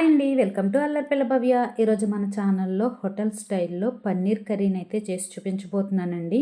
అండి welcome to అల్లర్పిల్ల భవ్య. ఈరోజు మన ఛానల్లో హోటల్ స్టైల్లో పన్నీర్ కర్రీని అయితే చేసి చూపించబోతున్నానండి.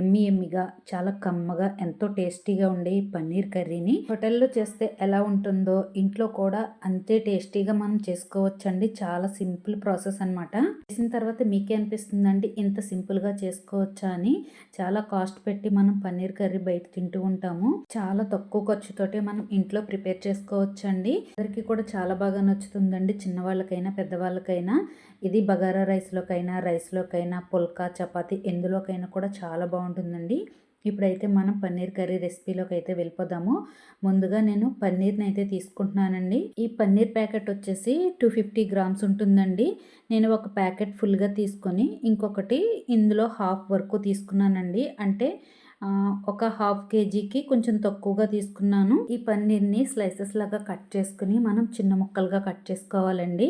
ఎమ్మి ఎమ్మిగా చాలా కమ్మగా ఎంతో టేస్టీగా ఉండే ఈ పన్నీర్ కర్రీని హోటల్లో చేస్తే ఎలా ఉంటుందో ఇంట్లో కూడా అంతే టేస్టీగా మనం చేసుకోవచ్చండి. చాలా సింపుల్ ప్రాసెస్ అనమాట చేసిన తర్వాత మీకే అనిపిస్తుందండి ఇంత సింపుల్గా చేసుకోవచ్చా అని. చాలా కాస్ట్ పెట్టి మనం పన్నీర్ కర్రీ బయట తింటూ ఉంటాము. చాలా తక్కువ ఖర్చుతోటి మనం ఇంట్లో ప్రిపేర్ చేసుకోవచ్చండి. అందరికి కూడా చాలా బాగా నచ్చుతుందండి చిన్నవాళ్ళకైనా పెద్దవాళ్ళకైనా. ఇది బగారా రైస్లోకైనా రైస్లోకైనా పుల్కా చపాతి ఎందులోకైనా కూడా చాలా బాగుంటుందండి. ఇప్పుడైతే మనం పన్నీర్ కర్రీ రెసిపీలోకి అయితే వెళ్ళిపోదాము. ముందుగా నేను పన్నీర్ని అయితే తీసుకుంటున్నానండి. ఈ పన్నీర్ ప్యాకెట్ వచ్చేసి టూ ఫిఫ్టీ గ్రామ్స్ ఉంటుందండి. నేను ఒక ప్యాకెట్ ఫుల్గా తీసుకొని ఇంకొకటి ఇందులో హాఫ్ వరకు తీసుకున్నానండి. అంటే ఒక హాఫ్ కేజీకి కొంచెం తక్కువగా తీసుకున్నాను. ఈ పన్నీర్ని స్లైసెస్ లాగా కట్ చేసుకుని మనం చిన్న ముక్కలుగా కట్ చేసుకోవాలండి.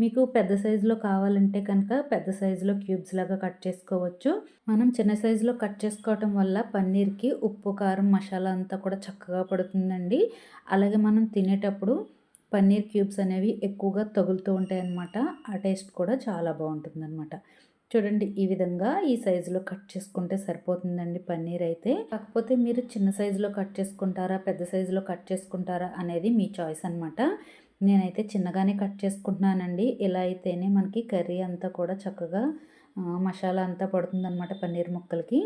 మీకు పెద్ద సైజులో కావాలంటే కనుక పెద్ద సైజులో క్యూబ్స్ లాగా కట్ చేసుకోవచ్చు. మనం చిన్న సైజులో కట్ చేసుకోవటం వల్ల పన్నీర్కి ఉప్పు కారం మసాలా అంతా కూడా చక్కగా పడుతుందండి. అలాగే మనం తినేటప్పుడు పన్నీర్ క్యూబ్స్ అనేవి ఎక్కువగా తగులుతూ ఉంటాయి అన్నమాట ఆ టేస్ట్ కూడా చాలా బాగుంటుంది చూడండి ఈ విధంగా ఈ సైజులో కట్ చేసుకుంటే సరిపోతుందండి పన్నీర్ అయితే. కాకపోతే మీరు చిన్న సైజులో కట్ చేసుకుంటారా పెద్ద సైజులో కట్ చేసుకుంటారా అనేది మీ చాయిస్ అనమాట నేనైతే చిన్నగానే కట్ చేసుకుంటున్నానండి. ఇలా అయితేనే మనకి కర్రీ అంతా కూడా చక్కగా మసాలా అంతా పడుతుందన్నమాట పన్నీర్ ముక్కలకి.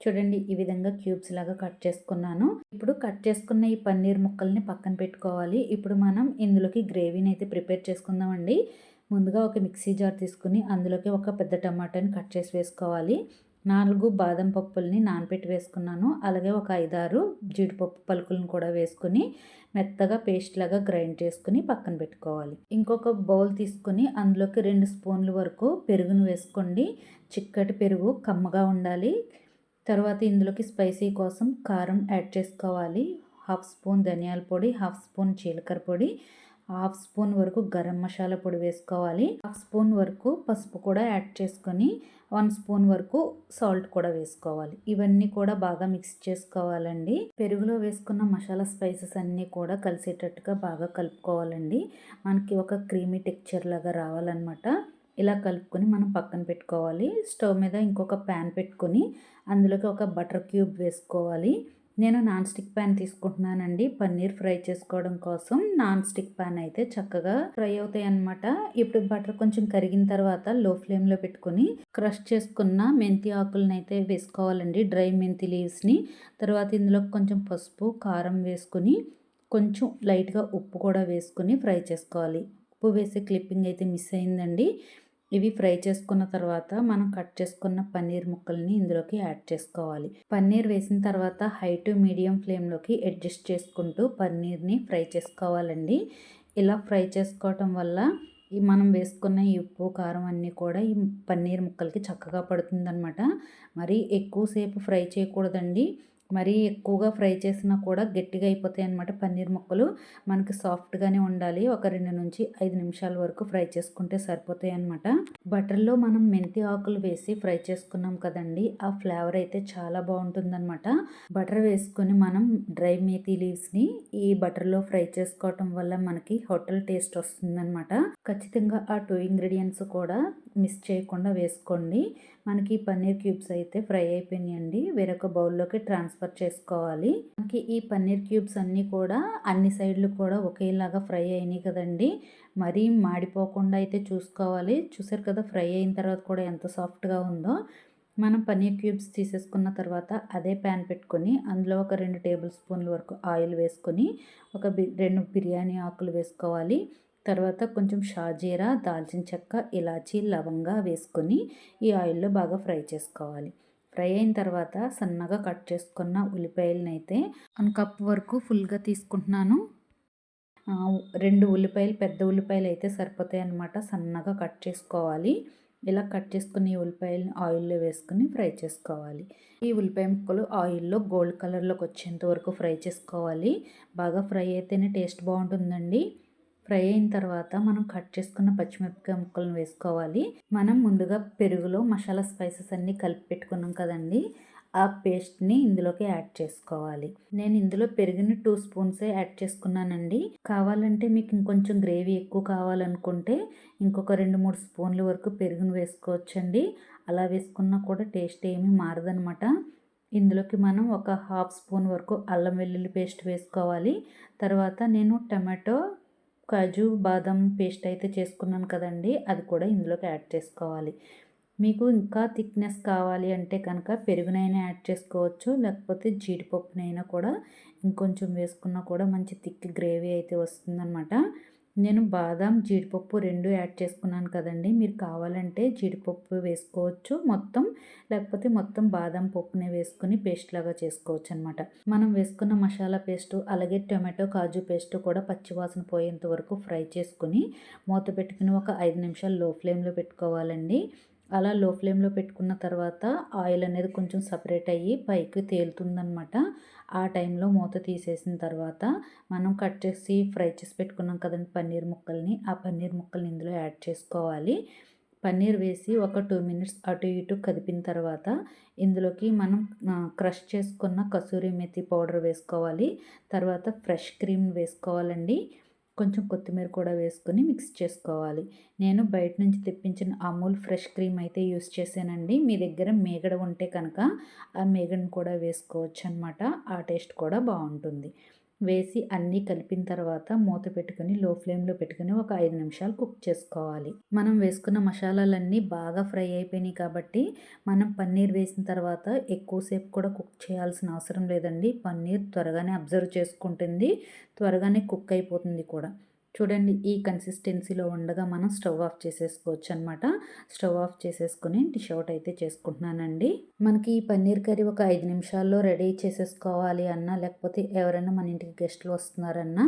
చూడండి ఈ విధంగా క్యూబ్స్ లాగా కట్ చేసుకున్నాను. ఇప్పుడు కట్ చేసుకున్న ఈ పన్నీర్ ముక్కల్ని పక్కన పెట్టుకోవాలి. ఇప్పుడు మనం ఇందులోకి గ్రేవీని అయితే ప్రిపేర్ చేసుకుందామండి. ముందుగా ఒక మిక్సీ జార్ తీసుకుని అందులోకి ఒక పెద్ద టమాటాని కట్ చేసి వేసుకోవాలి. నాలుగు బాదం పప్పుల్ని నానపెట్టి వేసుకున్నాను. అలాగే ఒక ఐదారు జీడిపప్పు పలుకులను కూడా వేసుకుని మెత్తగా పేస్ట్ లాగా గ్రైండ్ చేసుకుని పక్కన పెట్టుకోవాలి. ఇంకొక బౌల్ తీసుకుని అందులోకి రెండు స్పూన్ల వరకు పెరుగును వేసుకోండి. చిక్కటి పెరుగు కమ్మగా ఉండాలి. తర్వాత ఇందులోకి స్పైసీ కోసం కారం యాడ్ చేసుకోవాలి. హాఫ్ స్పూన్ ధనియాల పొడి హాఫ్ స్పూన్ జీలకర్ర పొడి హాఫ్ స్పూన్ వరకు గరం మసాలా పొడి వేసుకోవాలి. హాఫ్ స్పూన్ వరకు పసుపు కూడా యాడ్ చేసుకొని వన్ స్పూన్ వరకు సాల్ట్ కూడా వేసుకోవాలి. ఇవన్నీ కూడా బాగా మిక్స్ చేసుకోవాలండి. పెరుగులో వేసుకున్న మసాలా స్పైసెస్ అన్నీ కూడా కలిసేటట్టుగా బాగా కలుపుకోవాలండి. మనకి ఒక క్రీమీ టెక్చర్ లాగా రావాలన్నమాట. ఇలా కలుపుకొని మనం పక్కన పెట్టుకోవాలి. స్టవ్ మీద ఇంకొక ప్యాన్ పెట్టుకొని అందులోకి ఒక బటర్ క్యూబ్ వేసుకోవాలి. నేను నాన్ స్టిక్ ప్యాన్ తీసుకుంటున్నానండి. పన్నీర్ ఫ్రై చేసుకోవడం కోసం నాన్ స్టిక్ ప్యాన్ అయితే చక్కగా ఫ్రై అవుతాయి అనమాట ఇప్పుడు బటర్ కొంచెం కరిగిన తర్వాత లో ఫ్లేమ్లో పెట్టుకొని క్రష్ చేసుకున్న మెంతి ఆకులను అయితే వేసుకోవాలండి. డ్రై మెంతి లీవ్స్ని. తర్వాత ఇందులో కొంచెం పసుపు కారం వేసుకొని కొంచెం లైట్గా ఉప్పు కూడా వేసుకొని ఫ్రై చేసుకోవాలి. ఉప్పు వేసే క్లిప్పింగ్ అయితే మిస్ అయిందండి. ఇవి ఫ్రై చేసుకున్న తర్వాత మనం కట్ చేసుకున్న పన్నీర్ ముక్కల్ని ఇందులోకి యాడ్ చేసుకోవాలి. పన్నీర్ వేసిన తర్వాత హై టు మీడియం ఫ్లేమ్లోకి అడ్జస్ట్ చేసుకుంటూ పన్నీర్ని ఫ్రై చేసుకోవాలండి. ఇలా ఫ్రై చేసుకోవటం వల్ల ఈ మనం వేసుకున్న ఈ ఉప్పు కారం అన్నీ కూడా ఈ పన్నీర్ ముక్కలకి చక్కగా పడుతుందన్నమాట. మరి ఎక్కువసేపు ఫ్రై చేయకూడదండి. మరీ ఎక్కువగా ఫ్రై చేసినా కూడా గట్టిగా అయిపోతాయి అనమాట పన్నీర్ ముక్కలు. మనకి సాఫ్ట్గానే ఉండాలి. ఒక రెండు నుంచి ఐదు నిమిషాల వరకు ఫ్రై చేసుకుంటే సరిపోతాయి అనమాట బటర్లో మనం మెంతి ఆకులు వేసి ఫ్రై చేసుకున్నాం కదండి ఆ ఫ్లేవర్ అయితే చాలా బాగుంటుందన్నమాట. బటర్ వేసుకొని మనం డ్రై మేతి లీవ్స్ని ఈ బటర్లో ఫ్రై చేసుకోవటం వల్ల మనకి హోటల్ టేస్ట్ వస్తుందన్నమాట. ఖచ్చితంగా ఆ టూ ఇంగ్రీడియంట్స్ కూడా మిస్ చేయకుండా వేసుకోండి. మనకి పన్నీర్ క్యూబ్స్ అయితే ఫ్రై అయిపోయినాయండి. వేరొక బౌల్లోకి ట్రాన్స్ఫర్ చేసుకోవాలి. మనకి ఈ పన్నీర్ క్యూబ్స్ అన్నీ కూడా అన్ని సైడ్లు కూడా ఒకేలాగా ఫ్రై అయినాయి కదండి. మరీ మాడిపోకుండా అయితే చూసుకోవాలి. చూసారు కదా ఫ్రై అయిన తర్వాత కూడా ఎంత సాఫ్ట్గా ఉందో. మనం పన్నీర్ క్యూబ్స్ తీసేసుకున్న తర్వాత అదే ప్యాన్ పెట్టుకొని అందులో ఒక రెండు టేబుల్ స్పూన్ల వరకు ఆయిల్ వేసుకొని ఒక రెండు బిర్యానీ ఆకులు వేసుకోవాలి. తర్వాత కొంచెం షాజీరా దాల్చిన చెక్క ఇలాచీ లవంగా వేసుకొని ఈ ఆయిల్లో బాగా ఫ్రై చేసుకోవాలి. ఫ్రై అయిన తర్వాత సన్నగా కట్ చేసుకున్న ఉల్లిపాయలనైతే వన్ కప్ వరకు ఫుల్గా తీసుకుంటున్నాను. రెండు ఉల్లిపాయలు పెద్ద ఉల్లిపాయలు అయితే సరిపోతాయి అన్నమాట. సన్నగా కట్ చేసుకోవాలి. ఇలా కట్ చేసుకుని ఈ ఉల్లిపాయలు ఆయిల్లో వేసుకుని ఫ్రై చేసుకోవాలి. ఈ ఉల్లిపాయ ముక్కలు ఆయిల్లో గోల్డ్ కలర్లోకి వచ్చేంత వరకు ఫ్రై చేసుకోవాలి. బాగా ఫ్రై అయితేనే టేస్ట్ బాగుంటుందండి. ఫ్రై అయిన తర్వాత మనం కట్ చేసుకున్న పచ్చిమిరపకాయ ముక్కలను వేసుకోవాలి. మనం ముందుగా పెరుగులో మసాలా స్పైసెస్ అన్నీ కలిపి పెట్టుకున్నాం కదండి. ఆ పేస్ట్ని ఇందులోకి యాడ్ చేసుకోవాలి. నేను ఇందులో పెరుగుని టూ స్పూన్సే యాడ్ చేసుకున్నానండి. కావాలంటే మీకు ఇంకొంచెం గ్రేవీ ఎక్కువ కావాలనుకుంటే ఇంకొక రెండు మూడు స్పూన్ల వరకు పెరుగును వేసుకోవచ్చండి. అలా వేసుకున్నా కూడా టేస్ట్ ఏమీ మారదనమాట. ఇందులోకి మనం ఒక హాఫ్ స్పూన్ వరకు అల్లం వెల్లుల్లి పేస్ట్ వేసుకోవాలి. తర్వాత నేను టమాటో కాజు బాదం పేస్ట్ అయితే చేసుకున్నాను కదండి. అది కూడా ఇందులోకి యాడ్ చేసుకోవాలి. మీకు ఇంకా థిక్నెస్ కావాలి అంటే కనుక పెరుగునైనా యాడ్ చేసుకోవచ్చు. లేకపోతే జీడిపప్పునైనా కూడా ఇంకొంచెం వేసుకున్నా కూడా మంచి థిక్ గ్రేవీ అయితే వస్తుందన్నమాట. నేను బాదాం జీడిపప్పు రెండు యాడ్ చేసుకున్నాను కదండి. మీరు కావాలంటే జీడిపప్పు వేసుకోవచ్చు మొత్తం లేకపోతే మొత్తం బాదం పప్పునే వేసుకుని పేస్ట్ లాగా చేసుకోవచ్చు అనమాట మనం వేసుకున్న మసాలా పేస్ట్ అలాగే టొమాటో కాజు పేస్ట్ కూడా పచ్చివాసన పోయేంత వరకు ఫ్రై చేసుకుని మూత పెట్టుకుని ఒక ఐదు నిమిషాలు లో ఫ్లేమ్లో పెట్టుకోవాలండి. అలా లో ఫ్లేమ్లో పెట్టుకున్న తర్వాత ఆయిల్ అనేది కొంచెం సపరేట్ అయ్యి పైకి తేలుతుందనమాట ఆ టైంలో మూత తీసేసిన తర్వాత మనం కట్ చేసి ఫ్రై చేసి పెట్టుకున్నాం కదండి పన్నీర్ ముక్కల్ని ఆ పన్నీర్ ముక్కల్ని ఇందులో యాడ్ చేసుకోవాలి. పన్నీర్ వేసి ఒక టూ మినిట్స్ అటు ఇటు కదిపిన తర్వాత ఇందులోకి మనం క్రష్ చేసుకున్న కసూరి మెతి పౌడర్ వేసుకోవాలి. తర్వాత ఫ్రెష్ క్రీమ్ వేసుకోవాలండి. కొంచెం కొత్తిమీర కూడా వేసుకొని మిక్స్ చేసుకోవాలి. నేను బయట నుంచి తెప్పించిన అమూల్ ఫ్రెష్ క్రీమ్ అయితే యూస్ చేశానండి. మీ దగ్గర మేగడ ఉంటే కనుక ఆ మేగడను కూడా వేసుకోవచ్చు అనమాట ఆ టేస్ట్ కూడా బాగుంటుంది. వేసి అన్నీ కలిపిన తర్వాత మూత పెట్టుకుని లో ఫ్లేమ్లో పెట్టుకుని ఒక ఐదు నిమిషాలు కుక్ చేసుకోవాలి. మనం వేసుకున్న మసాలాలన్నీ బాగా ఫ్రై అయిపోయినాయి కాబట్టి మనం పన్నీర్ వేసిన తర్వాత ఎక్కువసేపు కూడా కుక్ చేయాల్సిన అవసరం లేదండి. పన్నీర్ త్వరగానే అబ్జర్వ్ చేసుకుంటుంది త్వరగానే కుక్ అయిపోతుంది కూడా. చూడండి ఈ కన్సిస్టెన్సీలో ఉండగా మనం స్టవ్ ఆఫ్ చేసేసుకోవచ్చు అనమాట స్టవ్ ఆఫ్ చేసేసుకుని డిష్ అవుట్ అయితే చేసుకుంటున్నానండి. మనకి ఈ పన్నీర్ కర్రీ ఒక ఐదు నిమిషాల్లో రెడీ చేసేసుకోవాలి అన్నా లేకపోతే ఎవరైనా మన ఇంటికి గెస్ట్లు వస్తున్నారన్నా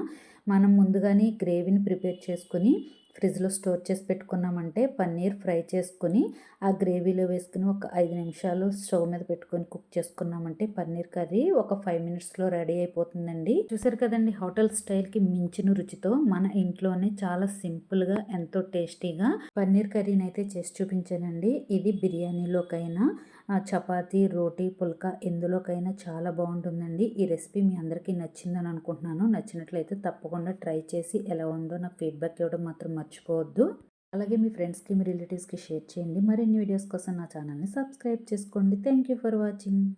మనం ముందుగానే గ్రేవీని ప్రిపేర్ చేసుకుని ఫ్రిడ్జ్లో స్టోర్ చేసి పెట్టుకున్నామంటే పన్నీర్ ఫ్రై చేసుకుని ఆ గ్రేవీలో వేసుకుని ఒక ఐదు నిమిషాలు స్టవ్ మీద పెట్టుకొని కుక్ చేసుకున్నామంటే పన్నీర్ కర్రీ ఒక ఫైవ్ మినిట్స్లో రెడీ అయిపోతుందండి. చూసారు కదండి హోటల్ స్టైల్కి మించిన రుచితో మన ఇంట్లోనే చాలా సింపుల్గా ఎంతో టేస్టీగా పన్నీర్ కర్రీని అయితే చేసి చూపించానండి. ఇది బిర్యానీలోకైనా చపాతీ రోటీ పుల్కా ఎందులోకైనా చాలా బాగుంటుందండి. ఈ రెసిపీ మీ అందరికీ నచ్చిందని అనుకుంటున్నాను. నచ్చినట్లయితే తప్పకుండా ట్రై చేసి ఎలా ఉందో నాకు ఫీడ్బ్యాక్ ఇవ్వడం మాత్రం మర్చిపోవద్దు. అలాగే మీ ఫ్రెండ్స్కి మీ రిలేటివ్స్కి షేర్ చేయండి. మరిన్ని వీడియోస్ కోసం నా ఛానల్ని సబ్స్క్రైబ్ చేసుకోండి. Thank you for watching.